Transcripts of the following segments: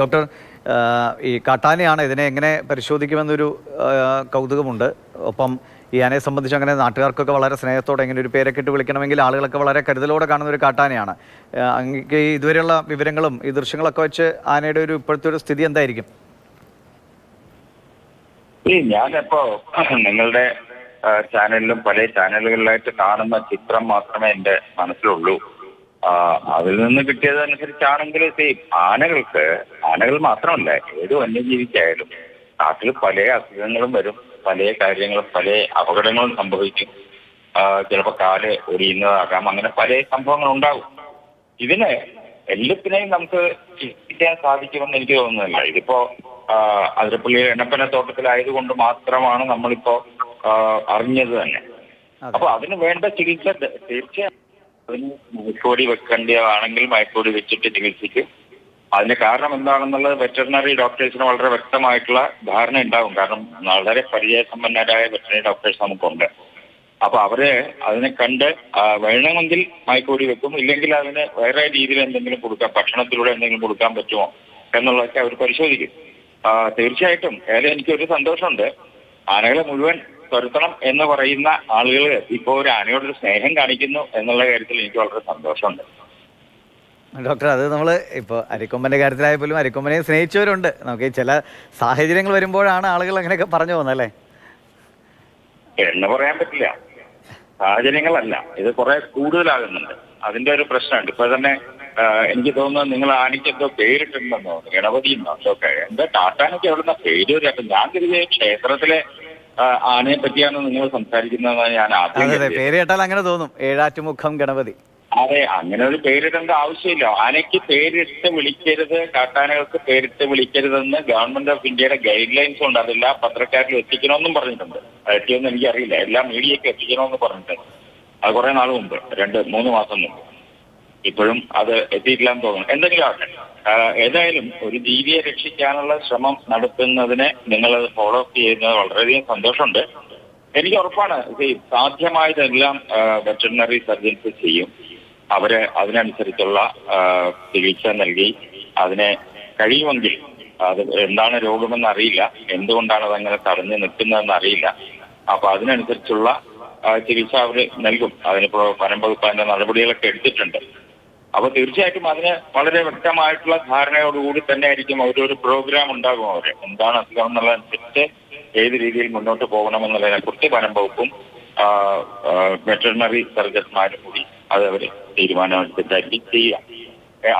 Doctor ഈ കാട്ടാനയാണ് ഇതിനെ എങ്ങനെ പരിശോധിക്കുമെന്നൊരു കൗതുകമുണ്ട്. ഒപ്പം ഈ ആനയെ സംബന്ധിച്ച് അങ്ങനെ നാട്ടുകാർക്കൊക്കെ വളരെ സ്നേഹത്തോടെ ഇങ്ങനെ ഒരു പേരൊക്കെ ഇട്ട് വിളിക്കണമെങ്കിൽ ആളുകളൊക്കെ വളരെ കരുതലോടെ കാണുന്ന ഒരു കാട്ടാനയാണ്. അങ്ങക്ക് ഇതുവരെയുള്ള വിവരങ്ങളും ഈ ദൃശ്യങ്ങളൊക്കെ വെച്ച് ആനയുടെ ഒരു ഇപ്പോഴത്തെ ഒരു സ്ഥിതി എന്തായിരിക്കും? ഞാനിപ്പോ നിങ്ങളുടെ ചാനലിലും പല ചാനലുകളിലായിട്ട് കാണുന്ന ചിത്രം മാത്രമേ എന്റെ മനസ്സിലുള്ളൂ. അതിൽ നിന്ന് കിട്ടിയതനുസരിച്ചാണെങ്കിൽ ഈ ആനകൾക്ക് ആനകൾ മാത്രമല്ല ഏത് വന്യജീവിക്കായാലും നാട്ടിൽ പല അസുഖങ്ങളും വരും പല കാര്യങ്ങളും പല അപകടങ്ങളും സംഭവിക്കും. ചിലപ്പോൾ കാൽ ഒടിയുന്നതാകാം അങ്ങനെ പല സംഭവങ്ങൾ ഉണ്ടാവും ഇതിന് എല്ലാത്തിനെയും നമുക്ക് ചികിത്സിക്കാൻ സാധിക്കുമെന്ന് എനിക്ക് തോന്നുന്നില്ല. ഇതിപ്പോ ആ, അതിരപ്പള്ളി എണ്ണപ്പന തോട്ടത്തിലായതുകൊണ്ട് മാത്രമാണ് നമ്മളിപ്പോ അറിഞ്ഞത് തന്നെ. അപ്പൊ അതിന് വേണ്ട ചികിത്സ തീർച്ചയായും അതിന് മയക്കോടി വെക്കേണ്ടതാണെങ്കിൽ മയക്കോടി വെച്ചിട്ട് ചികിത്സിക്കും. അതിന് കാരണം എന്താണെന്നുള്ളത് വെറ്ററിനറി ഡോക്ടേഴ്സിന് വളരെ വ്യക്തമായിട്ടുള്ള ധാരണ ഉണ്ടാവും കാരണം വളരെ പരിചയസമ്പന്നരായ വെറ്ററിനറി ഡോക്ടേഴ്സ് നമുക്കുണ്ട്. അപ്പൊ അവരെ അതിനെ കണ്ട് വേണമെങ്കിൽ മയക്കോടി വെക്കും. ഇല്ലെങ്കിൽ അതിന് വേറെ രീതിയിൽ എന്തെങ്കിലും കൊടുക്കാം ഭക്ഷണത്തിലൂടെ എന്തെങ്കിലും കൊടുക്കാൻ പറ്റുമോ എന്നുള്ളതൊക്കെ അവർ പരിശോധിക്കും. തീർച്ചയായിട്ടും. ഏതായാലും എനിക്കൊരു സന്തോഷമുണ്ട്. ആനകളെ മുഴുവൻ തുരത്തണം എന്ന് പറയുന്ന ആളുകൾ ഇപ്പോ ഒരു ആനയോടൊരു സ്നേഹം കാണിക്കുന്നു എന്നുള്ള കാര്യത്തിൽ എനിക്ക് വളരെ സന്തോഷമുണ്ട്. ഡോക്ടർ അത് നമ്മൾ ഇപ്പോൾ അരിക്കൊമ്പന്റെ കാര്യത്തിലായ പോലും അരിക്കൊമ്പനെ സ്നേഹിച്ചവരുണ്ട്. നമുക്ക് ചില സാഹചര്യങ്ങൾ വരുമ്പോഴാണ് ആളുകൾ അങ്ങനെയൊക്കെ പറഞ്ഞു പോകുന്നത് അല്ലേ? എന്ന് പറയാൻ പറ്റില്ല. സാഹചര്യങ്ങളല്ല. ഇത് കുറെ കൂടുതലാകുന്നുണ്ട്. അതിന്റെ ഒരു പ്രശ്നമുണ്ട്. ഇപ്പൊ തന്നെ എനിക്ക് തോന്നുന്നു നിങ്ങൾ ആനയ്ക്ക് എന്തോ പേരിട്ടുണ്ടെന്നോ തോന്നുന്നു. ഗണപതി എന്നൊക്കെ എന്താ ടാറ്റാനൊക്കെ എവിടുന്ന പേര് ഞാൻ കരുതിയ ക്ഷേത്രത്തിലെ ആനയെ പറ്റിയാണ് നിങ്ങൾ സംസാരിക്കുന്നതെന്നാണ് ഞാൻ ആദ്യം. പേര് കേട്ടാൽ അങ്ങനെ തോന്നും. ഏഴാറ്റുമുഖം ഗണപതി. അതെ അങ്ങനെ ഒരു പേരിടേണ്ട ആവശ്യമില്ല. ആനയ്ക്ക് പേരിട്ട് വിളിക്കരുത് കാട്ടാനകൾക്ക് പേരിട്ട് വിളിക്കരുതെന്ന് ഗവൺമെന്റ് ഓഫ് ഇന്ത്യയുടെ ഗൈഡ് ലൈൻസ് ഉണ്ട്. അതെല്ലാ പത്രക്കാരിലും എത്തിക്കണമെന്നും പറഞ്ഞിട്ടുണ്ട്. എത്തിയെന്ന് എത്തിയൊന്നും എനിക്കറിയില്ല. എല്ലാ മീഡിയയ്ക്ക് എത്തിക്കണമെന്ന് പറഞ്ഞിട്ടുണ്ട്. അത് കുറെ നാൾ മുമ്പ് രണ്ട് മൂന്ന് മാസം മുമ്പ്. ഇപ്പോഴും അത് എത്തിയിട്ടില്ല എന്ന് തോന്നുന്നു. എന്തെങ്കിലും ആകട്ടെ ഏതായാലും ഒരു ജീവിയെ രക്ഷിക്കാനുള്ള ശ്രമം നടത്തുന്നതിനെ നിങ്ങൾ ഫോളോ അപ്പ് ചെയ്യുന്നത് വളരെയധികം സന്തോഷമുണ്ട്. എനിക്ക് ഉറപ്പാണ് സാധ്യമായതെല്ലാം വെറ്ററിനറി സർജൻസ് ചെയ്യും. അവർ അതിനനുസരിച്ചുള്ള ചികിത്സ നൽകി അതിനെ കഴിയുമെങ്കിൽ അത് എന്താണ് രോഗമെന്ന് അറിയില്ല. എന്തുകൊണ്ടാണ് അതങ്ങനെ തടഞ്ഞു നിൽക്കുന്നതെന്ന് അറിയില്ല. അപ്പൊ അതിനനുസരിച്ചുള്ള ചികിത്സ അവർ നൽകും. അതിനിപ്പോ വനം വകുപ്പ് അതിന്റെ നടപടികളൊക്കെ എടുത്തിട്ടുണ്ട്. അപ്പൊ തീർച്ചയായിട്ടും അതിന് വളരെ വ്യക്തമായിട്ടുള്ള ധാരണയോടുകൂടി തന്നെ ആയിരിക്കും അവരൊരു പ്രോഗ്രാം ഉണ്ടാകും അവർ. എന്താണ് അസുഖം എന്നുള്ളതനുസരിച്ച് ഏത് രീതിയിൽ മുന്നോട്ട് പോകണം എന്നുള്ളതിനെ കുറിച്ച് വനം വകുപ്പും വെറ്ററിനറി സർജൻമാരും കൂടി അത് അവർ തീരുമാനമെടുത്തിട്ടായിരിക്കും ചെയ്യുക.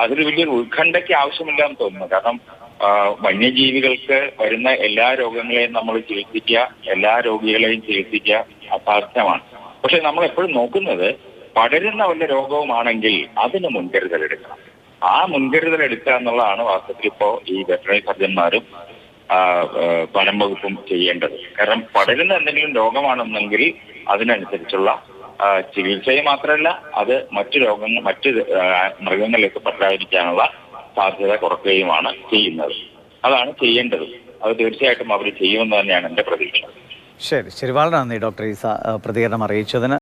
അതിന് വലിയൊരു ഉത്കണ്ഠയ്ക്ക് ആവശ്യമില്ല എന്ന് തോന്നുന്നു. കാരണം വന്യജീവികൾക്ക് വരുന്ന എല്ലാ രോഗങ്ങളെയും നമ്മൾ ചികിത്സിക്കുക എല്ലാ രോഗികളെയും ചികിത്സിക്കുക അസാധ്യമാണ്. പക്ഷെ നമ്മൾ എപ്പോഴും നോക്കുന്നത് പടരുന്ന വല്ല രോഗവുമാണെങ്കിൽ അതിന് മുൻകരുതൽ എടുക്കണം. ആ മുൻകരുതൽ എടുക്കുക എന്നുള്ളതാണ് വാസ്തവത്തിൽ ഇപ്പോ ഈ വെറ്ററിനറി സർജന്മാരും വനം വകുപ്പും ചെയ്യേണ്ടത്. കാരണം പടരുന്ന എന്തെങ്കിലും രോഗമാണെന്നെങ്കിൽ അതിനനുസരിച്ചുള്ള ചികിത്സയെ മാത്രമല്ല അത് മറ്റു രോഗങ്ങൾ മറ്റ് മൃഗങ്ങളിലേക്ക് പറ്റാതിരിക്കാനുള്ള സാധ്യത കുറക്കുകയുമാണ് ചെയ്യുന്നത്. അതാണ് ചെയ്യേണ്ടത്. അത് തീർച്ചയായിട്ടും അവർ ചെയ്യുമെന്ന് തന്നെയാണ് എന്റെ പ്രതീക്ഷ. ശരി. ശരി വളരെ നന്ദി ഡോക്ടർ ഈ പ്രതികരണം അറിയിച്ചതിന്.